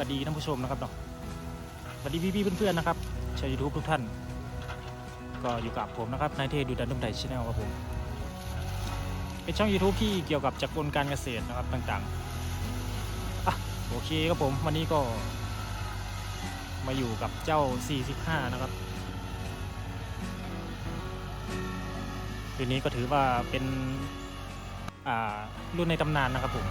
วัสดีครับสวัสดีท่านผู้ชมนะครับเนาะสวัสดีพี่ๆเพื่อนๆนะครับชาวยูทูบทุกท่าน ก็อยู่กับผมนะครับนายเทดูดันดุมไทยชาแนลครับผมเป็นช่อง YouTube ที่เกี่ยวกับจักรกลการเกษตรนะครับต่างๆอะโอเคครับผมวันนี้ก็ มาอยู่กับเจ้า 45 นะครับตัวนี้ก็ถือว่าเป็นอ่ารุ่นในตำนานนะครับผม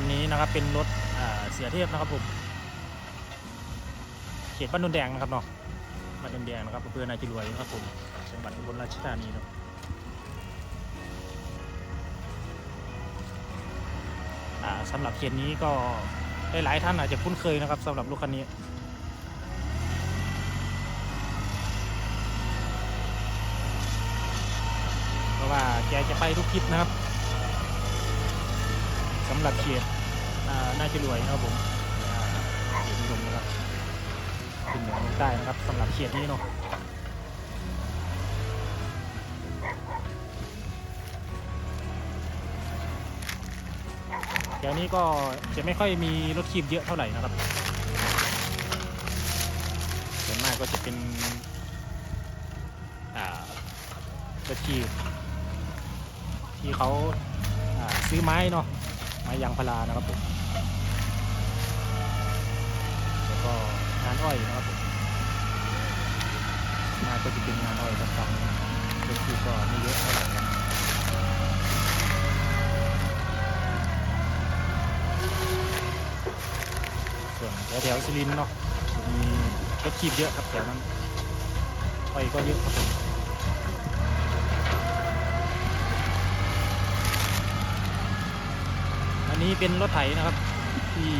นนี้นะครับเป็นรถเสียเทพนะครับผมเขตบ้านนนแดงนะครับเนาะบ้านนนแดงนะครับอำเภอนาจิรวยนะครับผมจังหวัดอุบลราชธานีเนาะสำหรับเขตนี้ก็หลายๆท่านอาจจะคุ้นเคยนะครับสำหรับรถคันนี้เพราะว่าแกจะไปทุกทริปนะครับ สำหรับเขตอ่าน่าจะรวยครับผมเขตนิยมนะครับขึ้นเหนือลงใต้นะครับสำหรับเขตนี้เนาะเดี๋ยวนี้ก็จะไม่ค่อยมีรถคีบเยอะเท่าไหร่นะครับส่วนมากก็จะเป็นอ่ารถคีบที่เขาซื้อไม้เนาะ ไม้ยางพารานะครับผมแล้วก็งานอ้อยนะครับผมงานก็จะเป็นงานอ้อยต่างๆก็คือก็ไม่เยอะเท่าไหร่นะส่วนแถวๆสุรินทร์เนาะมีรถขีบเยอะครับแถวนั้นอ้อยก็เยอะครับผม นนี้เป็นรถไถนะครับ ที่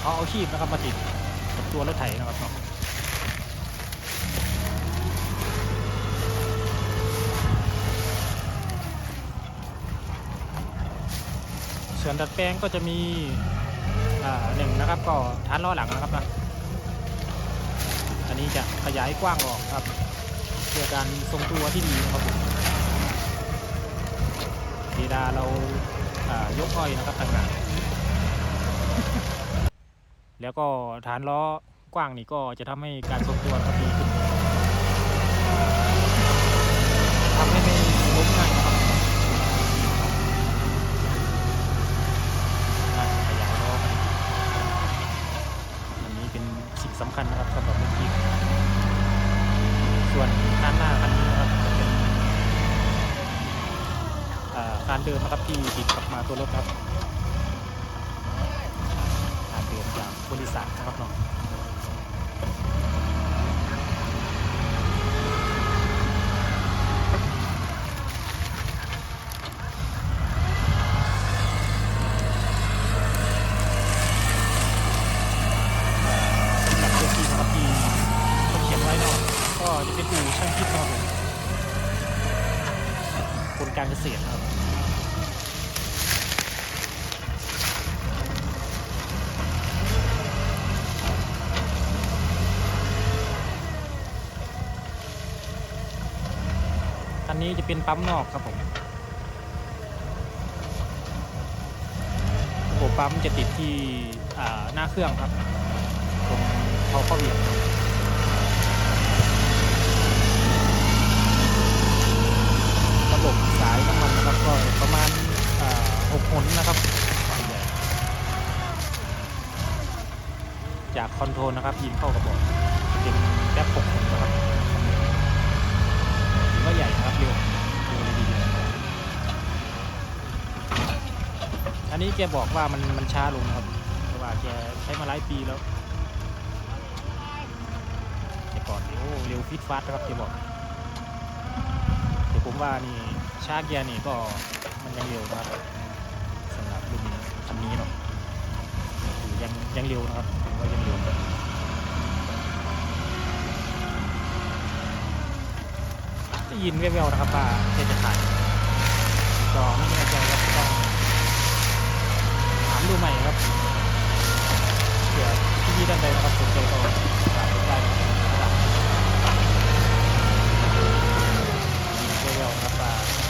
เขาเอาชีพนะครับมาติดกับตัวรถไถนะครับเนาะส่วนดัดแปลงก็จะมีอ่าหนึ่งนะครับ ก็ฐานล้อหลังนะครับนะอันนี้จะขยายกว้างออกครับเพื่อการทรงตัวที่ดีนะครับผม ดีดาเรายกอ้อยนะครับต่างหากแล้วก็ฐานล้อกว้างนี่ก็จะทำให้การทรงตัวครับดีขึ้นทำให้ไม่ล้มง่ายนะครับอะขยายล้อกันอันนี้เป็นสิ่งสำคัญนะครับสำหรับรถจีบส่วนด้านหน้าคันนี้นะครับจะเป็น อ่าการเดิมนะครับที่ติดกลับมาตัวรถครับการเดิมจากบริษัทนะครับเนาะสำหรับตัวที่นะครับที่เขาเขียนไว้เนาะก็จะเป็นอู่ช่างคิดนะครับผมคนการเกษตรนะครับ คั นี้จะเป็นปั๊มนอกครับผมระบบปั๊มจะติดที่หน้าเครื่องครับตรงเขาเข้าเหวี่ยงระบบสายน้ำมันนะครับก็ประมาณหกหนนะครับ จากคอนโทรลนะครับยิงเข้ากระบอกเป็นแป๊บหกหนนะครับ ใหญ่นะครับเร็วเร็วเลยทีเดีอันนี้แกบอกว่ามันมันช้าลงนะครับเพราะว่าแกใช้มาหลายปีแล้วแต่ก่อนนี่โอ้เร็วฟิตฟาสนะครับแกบอกแต่ผมว่านี่ช้าเกียร์นี่ก็มันยังเร็วนะครับสำหรับรุ่นนี้คันนี้เนาะยังยังเร็วนะครับถือว่ายังเร็ว ได้ ยินแว่วๆนะครับว่าเทจะขายก็ไม่แน่ใจครับต้องถามดูใหม่ครับเผื่อพี่ๆท่านใดนะครับสนใจก็ถามได้นะครับยินแว่วๆนะครับ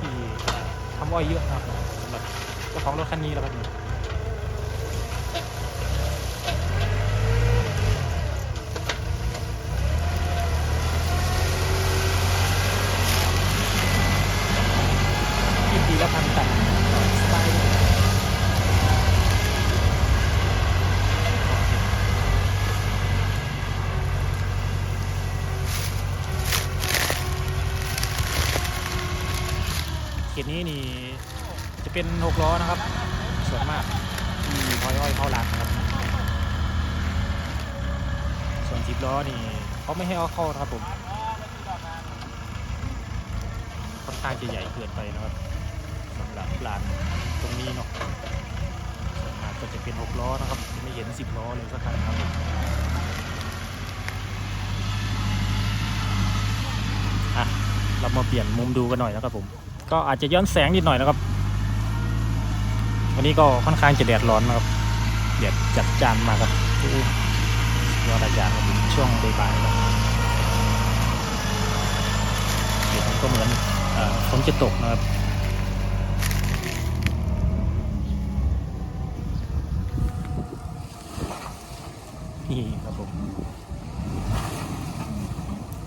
ที่ทำ อ้อยเยอะนะครับสำหรับเจ้าของรถคันนี้แล้วครับนี่ยี่ปีละพันตันสบายเลยเขตนี้นี่ จะเป็นหกล้อนะครับ ส่วนมากที่พอยอ้อยเข้าร้านครับ ส่วนสิบล้อนี่เขาไม่ให้เอาเข้านะครับผมค่อนข้างจะใหญ่เกินไปนะครับสำหรับลานตรงนี้เนาะส่วนมากก็จะเป็นหกล้อนะครับไม่เห็นสิบล้อเลยสักคันครับผมอะเรามาเปลี่ยนมุมดูกันหน่อยนะครับผม ก็อาจจะย้อนแสงนิดหน่อยนะครับ วันนี้ก็ค่อนข้างจะแดดร้อนนะครับแดดจัดจานมากครับยอดอาจารย์ครับช่วงบ่ายๆแล้วเดี๋ยวก็เหมือนฝนจะตกนะครับนี่ครับผม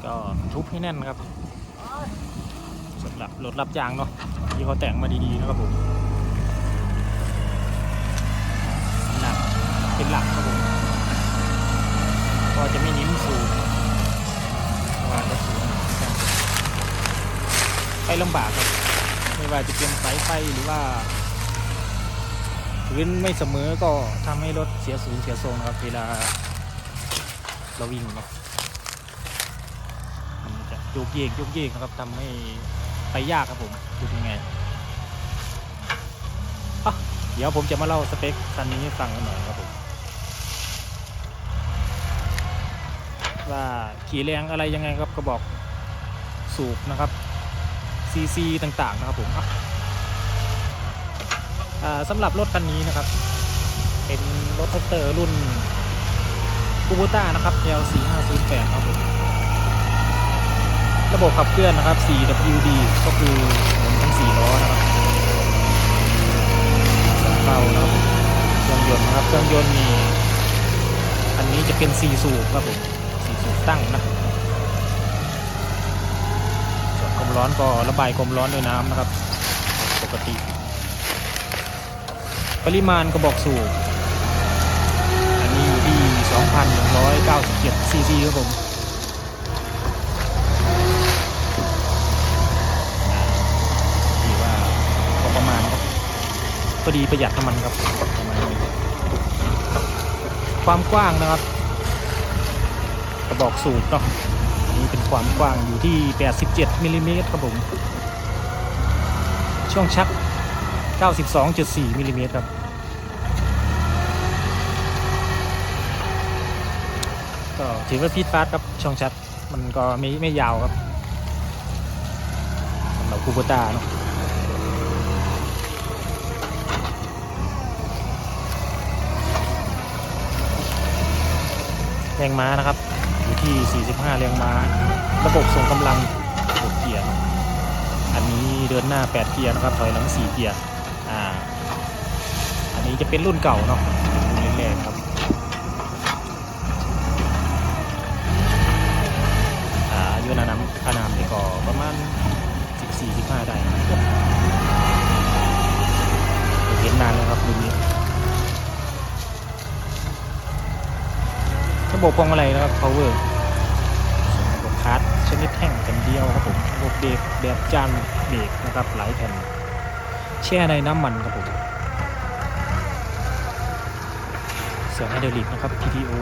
ก็ทุบให้แน่นนะครับสำหรับรถรับจ้างเนาะที่เขาแต่งมาดีๆนะครับผมหนัก เป็นหลักครับผมก็จะไม่นิ้มสูงเพราะว่าจะสูงไปลำบากครับ ไม่ว่าจะเป็นสายไฟหรือว่าพื้นไม่เสมอก็ทำให้รถเสียศูนย์เสียทรงนครับ เวลาเราวิ่งเนาะมันจะโยกเยกโยกเยกครับทำให้ไปยากครับผมดูยังไงอะเดี๋ยวผมจะมาเล่าสเปคคันนี้ฟังกันหน่อยครับผม ว่าขี่แรงอะไรยังไงครับก็บอกสูบนะครับซีซีต่างๆนะครับผมสำหรับรถคันนี้นะครับ เป็นรถแท็กเตอร์รุ่นคูบูต้านะครับ L4508 ครับผมระบบขับเคลื่อนนะครับ 4WD ก็คือหมุนทั้ง 4 ล้อนะครับสองเตานะครับผมเครื่องยนต์นะครับเครื่องยนต์นี่อันนี้จะเป็น 4 สูบครับผม ตั้งนะส่วนความร้อนก็ระบายความร้อนด้วยน้ำนะครับ ปกติ ปริมาณกระบอกสูบอันนี้อยู่ที่ 2,197ซีซีครับผมที่ว่าพอประมาณครับพอดีประหยัดน้ำมันครับ ความกว้างนะครับ ระบอกสูบเนาะนี้เป็นความกว้างอยู่ที่ 87มิลลิเมตรครับผม ช่วงชัก 92.4มิลลิเมตรครับ ก็ถือว่าฟีดฟาสครับช่องชัดมันก็ไม่ไม่ยาวครับสำหรับคูโบต้าเนาะแรงม้านะครับ ที่ 45 แรงม้า ระบบส่งกำลัง6เกียร์อันนี้เดินหน้า 8 เกียร์นะครับถอยหลัง 4 เกียร์อ่าอันนี้จะเป็นรุ่นเก่าเนาะรุ่นแรกครับอ่าอายุนานามอานามนี่ก็ประมาณ 14-15 ได้เห็นนานแล้วครับรุ่นนี้ระบบพวงมาลัยนะครับ power ระบบคาร์ดช นิดแท่งกันเดียวครับผมระบบเบรกแบบจานเบรกนะครับหลายแผ่นแช่ในน้ำมันครับผมเสียงไฮดรอลิกนะครับ PTO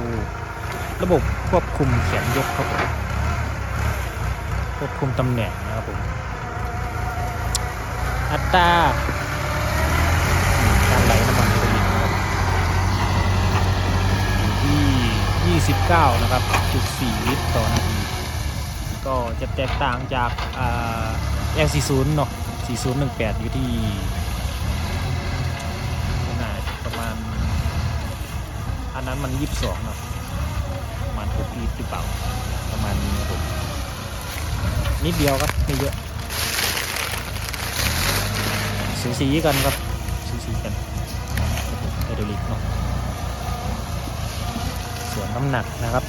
ระบบควบคุมแขนยกครับผมควบคุมตำแหน่งนะครับผมอัตราการไหลน้ำมันผลิตนะครับอยู่ที่ 29 นะครับจุด4ลิตรต่อนา ก็จะแตกต่างจากอ่า L40 เนาะ4018 อยู่ที่น่าจะประมาณ อันนั้นมัน 22เนาะประมาณ6ลิตรหรือเปล่า ประมาณนี้ผมนิดเดียวครับไม่เยอะสูสีกันครับสูสีกันไฮดรอลิกเนาะส่วนน้ำหนักนะครับ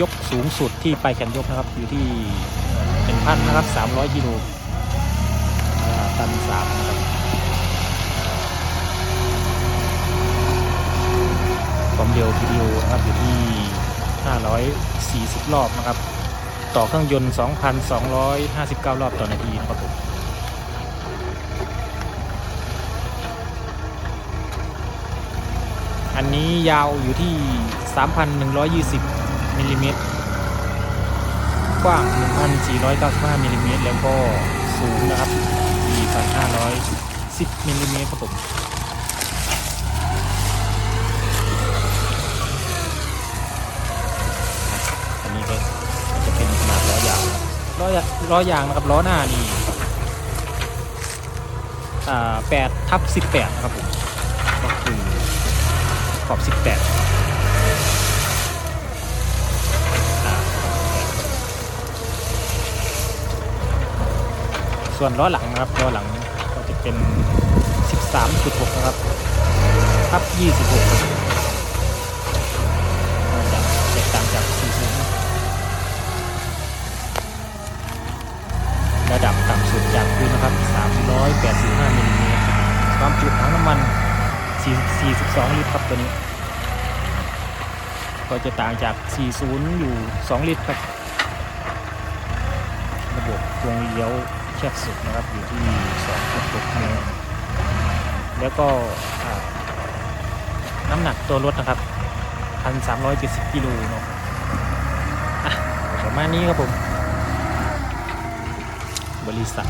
ยกสูงสุดที่ไปแขนยกนะครับ อยู่ที่หนึ่งพันนะครับสามร้อยกิโลตันสามครับความเร็ววิดีโอนะครับอยู่ที่540รอบนะครับ ต่อเครื่องยนต์2,259รอบต่อนาทีนะครับผมอันนี้ยาวอยู่ที่ 3,120 มิลลิเมตร กว้าง 1,495มิลลิเมตร แล้วก็สูงนะครับ 4,510มิลลิเมตรครับผมอันนี้ก็จะเป็นขนาดล้อยางล้อยล้อยางนะครับล้อหน้านี่8ทับ18 ครับผมก็คือขอบ 18 ส่วนล้อหลังนะครับล้อหลังก็จะเป็น 13.6 นะครับทับ26ครับก็จะแตกต่างจาก40ระดับต่ำสุดจากพื้นนะครับ385มิลลิเมตรความจุถังน้ำมัน 42 ลิตรครับตัวนี้ ก็จะต่างจาก 40 อยู่ 2 ลิตรครับ ระบบวงเลี้ยว แคบสุดนะครับอยู่ที่2.6เมตรแล้วก็น้ำหนักตัวรถนะครับ 1,370กิโลเนาะอะประมาณนี้ครับผม บริษัท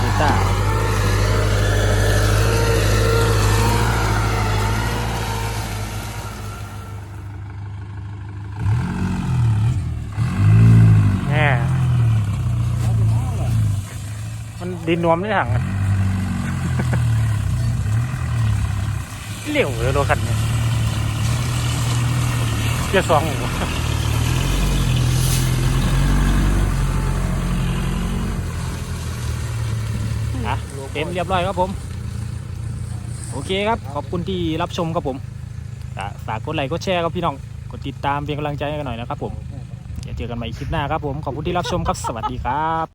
บูต้าแหม มันดินนวมในถังเหลวเลยรถคันนี้เกียร์สองหัวอะเต็มเรียบร้อยครับผม โอเคครับ ขอบคุณที่รับชมครับผมฝากกดไลค์กดแชร์ครับพี่น้อง กดติดตามเป็นกำลังใจให้กันหน่อยนะครับผม เดี๋ยวเจอกันใหม่คลิปหน้าครับผม ขอบคุณที่รับชมครับ สวัสดีครับ